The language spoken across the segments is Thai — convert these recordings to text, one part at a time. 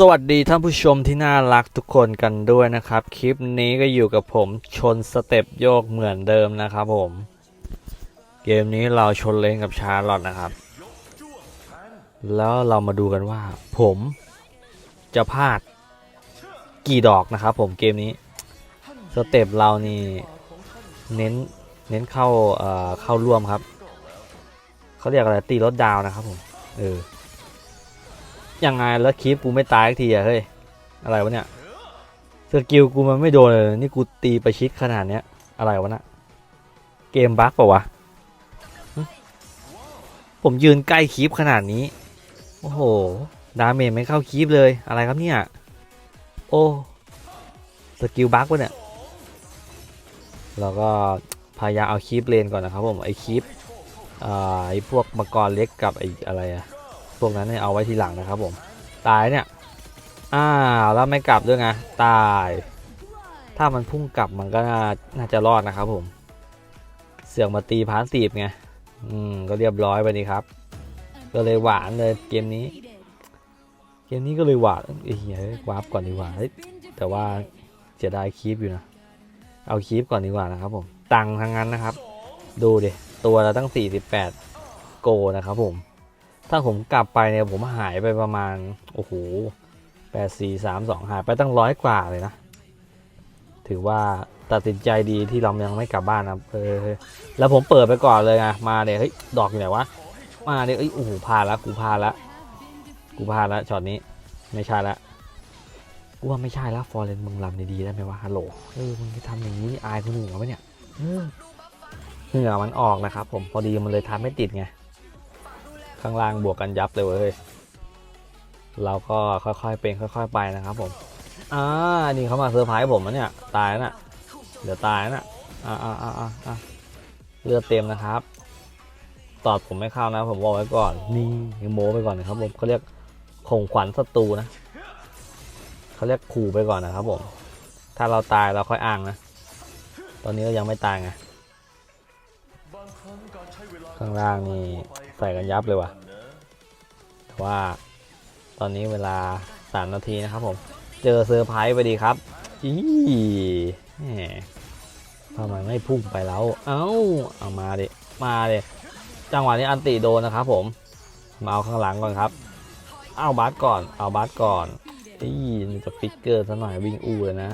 สวัสดีท่านผู้ชมที่น่ารักทุกคนกันด้วยนะครับ คลิปนี้ก็อยู่กับผมชนสเต็ปโยกเหมือนเดิมนะครับผม เกมนี้เราชนเลนกับชาร์ลอตนะครับ แล้วเรามาดูกันว่า ผมจะพลาดกี่ดอกนะครับผมเกมนี้ สเต็ปเรานี่เน้นเน้นเข้าเอ่อเข้าร่วมครับ เขาเรียกอะไรตีรถดาวนะครับผม เออ ยังไงแล้วคลิปกูไม่ตายสักทีอะเฮ้ย อะไรวะเนี่ยสกิลกูมันไม่โดนเลย นี่กูตีประชิดขนาดเนี้ย อะไรวะนะเกมบั๊กเปล่าวะ ผมยืนใกล้คลิปขนาดนี้ โอ้โห ดาเมจไม่เข้าคลิปเลย อะไรครับเนี่ย โอ้สกิลบั๊กวะเนี่ยเราก็พยายามเอาคลิปเลนก่อนนะครับผม ไอคลิปอ่าไอพวกมังกรเล็กกับไออะไรอะ พวกนั้นเนี่ยเอาไว้ทีหลังนะครับผม ตายเนี่ย อ้าวแล้วไม่กลับด้วยไง ตาย ถ้ามันพุ่งกลับมันก็น่าจะรอดนะครับผม เสือกมาตีพาสซีฟไง อืม ก็เรียบร้อยไปนี่ครับ ก็เลยหวานเลยเกมนี้ เกมนี้ก็เลยหวานเอ้ยเฮ้ยวาร์ปก่อนดีกว่าเฮ้ยแต่ว่าเสียดายคีปอยู่นะ เอาคีปก่อนดีกว่านะครับผม ตังทั้งนั้นนะครับ ดูดิ ตัวเราตั้ง 48 โกนะครับผม ถ้าผมกลับไปเนี่ยผมหายไปประมาณ โอ้โหแปดสี่สามสองหายไปตั้งร้อยกว่าเลยนะ ถือว่าตัดสินใจดีที่เรายังไม่กลับบ้านนะเออแล้วผมเปิดไปก่อนเลยไงมาเนี่ยเฮ้ยดอกอยู่ไหนวะมาเนี่ยเอ้ยโอ้โหพาละกูพาละกูพาละช็อตนี้ไม่ใช่ละกูว่าไม่ใช่ละฟอร์เรนมึงลำดีๆได้ไหมวะฮัลโหลเออมึงจะทำอย่างนี้อายคนอื่นเขาไหมเนี่ยเออเหงื่อมันออกนะครับผมพอดีมันเลยทำไม่ติดไง ข้างล่างบวกกันยับเลยเว้ยเราก็ค่อยๆเป็นค่อยๆไปนะครับผมอ่านี่เขามาเซอร์ไพรส์ผมนะเนี่ยตายแล้วน่ะเดี๋ยวตายแล้วนะอ่าอ่าอ่าอ่าอ่าเลือดเต็มนะครับ ตอดผมไม่เข้านะ ผมบอกไว้ก่อน นี่ยังโม้ไปก่อนนะครับผมเขาเรียกข่งขวัญศัตรูนะเขาเรียกขู่ไปก่อนนะครับผม ถ้าเราตายเราค่อยอ้างนะ ตอนนี้เรายังไม่ตายไงข้างล่างนี่ ใส่กันยับเลยว่ะแต่ว่าตอนนี้เวลา 3 นาทีนะครับผม เจอเซอร์ไพรส์ไปดีครับอีแหมทำไมไม่พุ่งไปแล้ว เอ้า เอามาดิ มาดิจังหวะนี้อันติโดนนะครับผม มาเอาข้างหลังก่อนครับ เอาบัสก่อน เอาบัสก่อนอีนี่จะฟิกเกอร์ซะหน่อยวิ่งอู้เลยนะ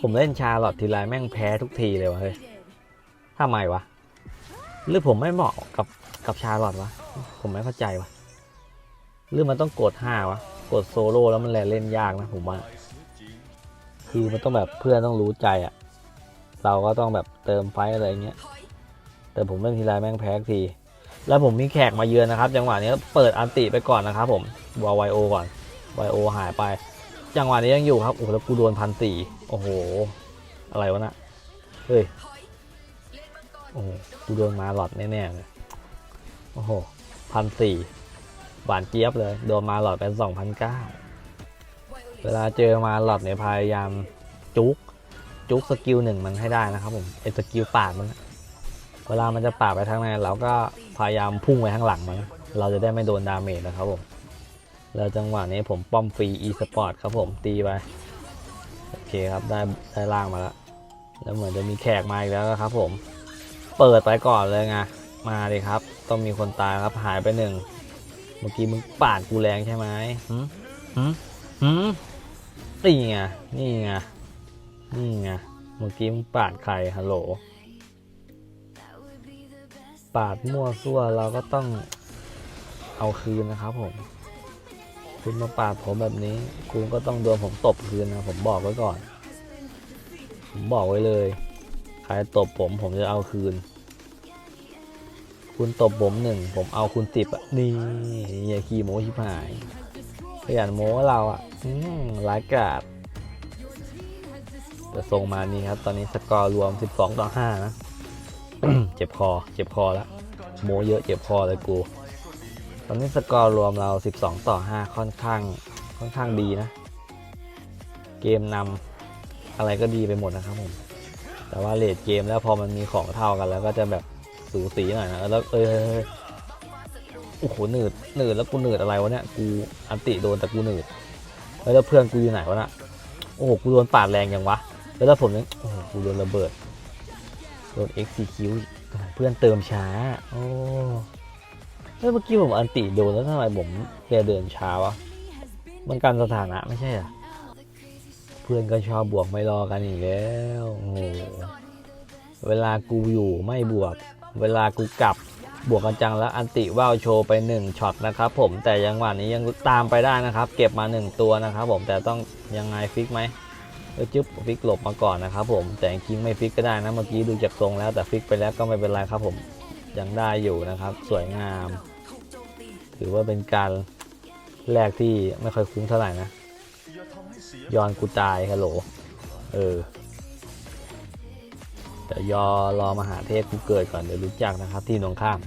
ผมเล่นชาลอตทีไรแม่งแพ้ทุกทีเลยวะเฮ้ยทำไมวะ หรือผมไม่เหมาะกับกับชาลอตวะ ผมไม่เข้าใจวะหรือมันต้องกดห้าวะ กดโซโล่แล้วมันแลเล่นยากนะผมว่า คือมันต้องแบบเพื่อนต้องรู้ใจอะ่ะ เราก็ต้องแบบเติมไฟอะไรเงี้ย แต่ผมเล่นทีไรแม่งแพ้ที แล้วผมมีแขกมาเยือนนะครับ จังหวะนี้เปิดอันติไปก่อนนะครับผมวอไวโอก่อนไวโอหายไป จังหวะนี้ยังอยู่ครับ โอ้แล้วกูโดนพันสี่โอ้โห อะไรวะน่ะเฮ้ย โอ้โหกูโดนมาหลอดแน่ๆเลยโอ้โหพันสี่หวานเจี๊ยบเลย โดนมาหลอดเป็นสองพันเก้าเวลาเจอมาหลอดเนี่ยพยายามจุกจุกสกิลหนึ่งมันให้ได้นะครับผมไอสกิลปาดมัน เวลามันจะปาดไปทางในเราก็พยายามพุ่งไปข้างหลังมัน เราจะได้ไม่โดนดาเมจนะครับผม แล้วจังหวะนี้ผมป้อมฟรี e สปอร์ตครับผมตีไป โอเคครับได้ได้ล่างมาแล้ว แล้วเหมือนจะมีแขกมาอีกแล้วครับผม เปิดไปก่อนเลยไงมาเลยครับ ต้องมีคนตายครับหายไปหนึ่งเมื่อกี้มึงปาดกูแรงใช่ไหมหืมหืมหืมนี่ไงนี่ไงนี่ไงเมื่อกี้มึงปาดใครฮัลโหลปาดมั่วซั่วเราก็ต้องเอาคืนนะครับผม คุณมาปาดผมแบบนี้ คุณก็ต้องโดนผมตบคืนนะผมบอกไว้ก่อน ผมบอกไว้เลย รตบผมผมจะเอาคืน คุณตบผมหนึ่งผมเอาคุณสิบอะนี่อย่าขี่โม้ชิบหายขยันโม้เราอะร้ายกาดแต่ส่งมานี่ครับ ตอนนี้สกอร์รวม 12 ต่อ 5 นะ เจ็บคอ เจ็บคอแล้วโมเยอะเจ็บคอเลยกู ตอนนี้สกอร์รวมเรา 12 ต่อ 5 ค่อนข้าง ค่อนข้างดีนะ เกมนำอะไรก็ดีไปหมดนะครับผม แต่ว่าเลดเกมแล้วพอมันมีของเท่ากันแล้วก็จะแบบสูสีหน่อยนะแล้วเออโอ้โหหนืดหนืดแล้วกูหนืดอะไรวะเนี่ยกูอันติโดนแต่กูหนืดแล้วเพื่อนกูอยู่ไหนวะน่ะโอ้โหกูโดนปาดแรงยังวะแล้วแล้วผมเนี่ยโอ้โหกูโดนระเบิดโดน XCQ เพื่อนเติมช้าโอ้แล้วเมื่อกี้ผมอันติโดนแล้วทำไมผมเดินช้าวะมันการสถานะไม่ใช่เหรอ พื่อนก็ชอบบวกไม่รอกันอีกแล้วโอ้โหเวลากูอยู่ไม่บวก เวลากูกลับบวกกันจังแล้วอันติว่าวโชว์ไป1ช็อตนะครับผมแต่ยังหวะนนี้ยังตามไปได้นะครับ เก็บมา 1 ตัวนะครับผมแต่ต้องยังไงฟิกไหมเออจึ๊บฟิกหลบมาก่อนนะครับผมแต่จริงไม่ฟิกก็ได้นะเมื่อกี้ดูจากทรงแล้วแต่ฟิกไปแล้วก็ไม่เป็นไรครับผมยังได้อยู่นะครับ สวยงาม ถือว่าเป็นการแรกที่ไม่ค่อยคุ้มเท่าไหร่นะ ยอนกูตายฮัลโหล เออแต่ยอรอมหาเทพกูเกิดก่อนเดี๋ยวรู้จักนะครับ ที่ตรงข้าม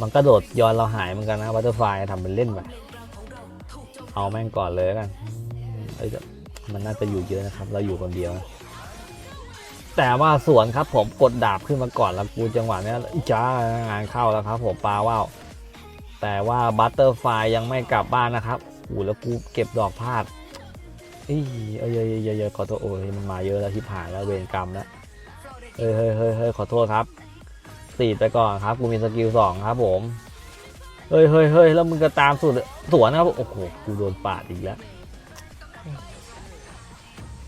มันกระโดดยอนเราหายเหมือนกันนะบัตเตอร์ไฟทำเป็นเล่นไปเอาแม่งก่อนเลยกันเอ้ยแต่มันน่าจะอยู่เยอะนะครับ เราอยู่คนเดียวนะแต่ว่าสวนครับผมกดดาบขึ้นมาก่อนแล้วกูจังหวะนี้จ้างานเข้าแล้วครับผมปลาว่าวแต่ว่าบัตเตอร์ไฟยังไม่กลับบ้านนะครับ อู้แล้วกูเก็บดอกพลาดเอ้ยเอ้ยเอ้ยเอ้ยเอ้ยเอ้ยขอโทษโอ้ยมันมาเยอะแล้วที่ผ่านแล้วเวรกรรมแล้วเฮ้ยเฮ้ยเฮ้ยเฮ้ยขอโทษครับตีดไปก่อนครับกูมีสกิลสองครับผมเฮ้ยเฮ้ยเฮ้ยแล้วมึงก็ตามสุดสวนนะครับโอ้โหกูโดนปาดอีกแล้ว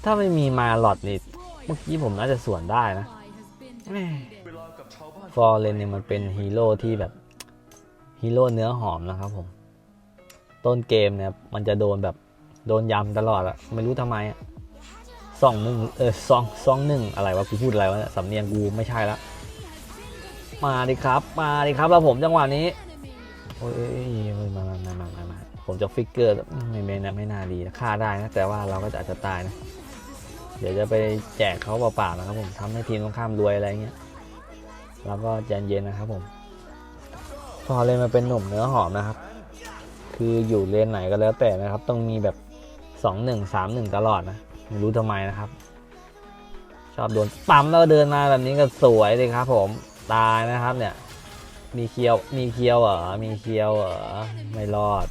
ถ้าไม่มีมาหลอดนี่เมื่อกี้ผมน่าจะสวนได้นะแม่ฟอร์เรนเนี่ยมันเป็นฮีโร่ที่แบบฮีโร่เนื้อหอมนะครับผม ต้นเกมเนี่ยมันจะโดนแบบโดนยำตลอดอะไม่รู้ทำไมอะสองหนึ่งเออสองสองหนึ่งอะไรวะกูพูดอะไรวะสำเนียงกูไม่ใช่ละมาดิครับ มาดิครับแล้วผมจังหวะนี้โอ้ยเอ้ยเอ้ยมามามามามามาผมจะฟิกเกอร์ไม่ไม่นะไม่น่าดีนะฆ่าได้นะแต่ว่าเราก็จะอาจจะตายนะเดี๋ยวจะไปแจกเขาเปล่าๆนะครับผมทำให้ทีมตรงข้ามรวยอะไรเงี้ยแล้วก็เย็นๆนะครับผม พอเลยมาเป็นหนุ่มเนื้อหอมนะครับ คืออยู่เลนไหนก็แล้วแต่นะครับ ต้องมีแบบสองหนึ่งสามหนึ่งตลอดนะไม่รู้ทำไมนะครับ ชอบโดนปั๊มแล้วเดินมาแบบนี้ก็สวยเลยครับ ผมตายนะครับเนี่ย มีเคียวมีเคียวเหรอมีเคียวเหรอไม่รอด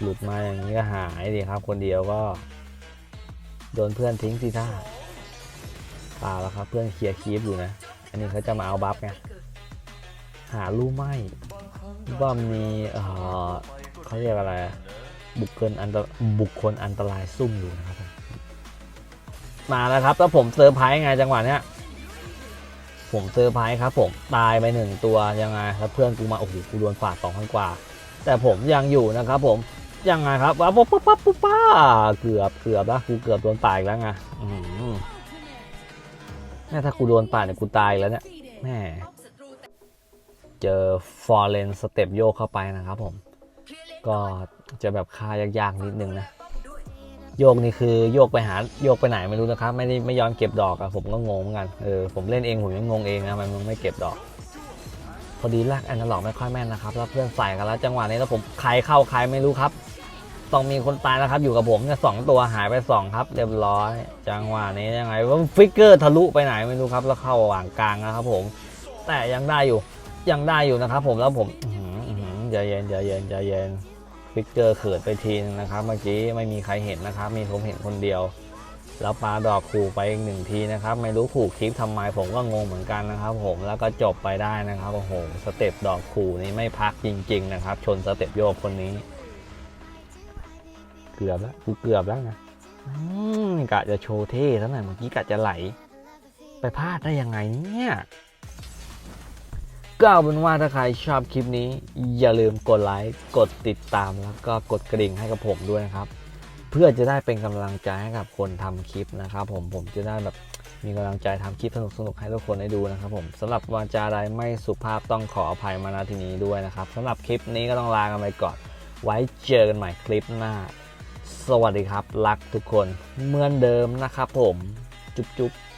หลุดมาอย่างนี้ก็หายดีครับ คนเดียวก็ โดนเพื่อนทิ้งสิท่าเปล่าแล้วครับ เพื่อนเคลียร์คีฟอยู่นะ อันนี้เขาจะมาเอาบัฟไงหาลู่ไห มว่ามีเออเขาเรียกอะไร บุคคลอันตรบุคคลอันตรายซุ่มอยู่นะครับมมาแล้วครับแล้วผมเซอร์ไพรส์ไงจังหวะเนี้ยผมเซอร์ไพรส์ครับ ผมตายไปหนึ่งตัวยังไงแล้วเพื่อนกูมาโอ้โหกูโดนฝาดสองพันกว่า แต่ผมยังอยู่นะครับ ผมยังไงครับว้าวปั๊บปั๊บปุ๊บป้าเกือบเกือบแล้วกูเกือบโดนปาดแล้วไงอื้อหือแม่ถ้ากูโดนปาดเนี่ยกูตายแล้วเนี่ยแม่ เจอฟอร์เรนสเต็ปโยกเข้าไปนะครับผม ก็จะแบบค่ายากๆนิดนึงนะโยกนี่คือโยกไปหาโยกไปไหนไม่รู้นะครับ ไม่ได้ไม่ยอมเก็บดอกอะผมก็งงเหมือนกันเออผมเล่นเองผมยังงงเองนะมันไม่เก็บดอก พอดีลากแอนนาล็อกไม่ค่อยแม่นนะครับแล้วเพื่อนใส่กันแล้วจังหวะนี้แล้วผมใครเข้าใครไม่รู้ครับ ต้องมีคนตายนะครับ อยู่กับผมเนี่ยสองตัวหายไปสองครับเรียบร้อย จังหวะนี้ยังไงว่าฟิกเกอร์ทะลุไปไหนไม่รู้ครับ แล้วเข้าหว่างกลางนะครับผม แต่ยังได้อยู่ ยังได้อยู่นะครับผมแล้วผมอื้อหืออื้อหือใจเย็นใจเย็นใจเย็นฟิกเกอร์เขิดไปทีนึงนะครับ เมื่อกี้ไม่มีใครเห็นนะครับ มีผมเห็นคนเดียว แล้วปลาดอกขู่ไปอีกหนึ่งทีนะครับ ไม่รู้ขู่คลิปทำไมผมก็งงเหมือนกันนะครับ ผมแล้วก็จบไปได้นะครับโอ้โหสเต็ปดอกขู่นี่ไม่พักจริง ๆ นะครับ ชนสเต็ปโยกคนนี้ เกือบแล้วกูเกือบแล้วไงอืมกะจะโชว์เท่ซะหน่อยเมื่อกี้กะจะไหล ไปพลาดได้ยังไงเนี่ย ก็เอาเป็นว่าถ้าใครชอบคลิปนี้ อย่าลืมกดไลค์ กดติดตามแล้วก็กดกระดิ่งให้กับผมด้วยนะครับ เพื่อจะได้เป็นกำลังใจให้กับคนทำคลิปนะครับ ผมผมจะได้แบบมีกำลังใจทำคลิปสนุกๆให้ทุกคนได้ดูนะครับ ผมสำหรับวาจาใดไม่สุภาพต้องขออภัยมาณที่นี้ด้วยนะครับสำหรับคลิปนี้ก็ต้องลากันไปก่อน ไว้เจอกันใหม่คลิปหน้า สวัสดีครับ รักทุกคนเหมือนเดิมนะครับ ผมจุ๊บๆ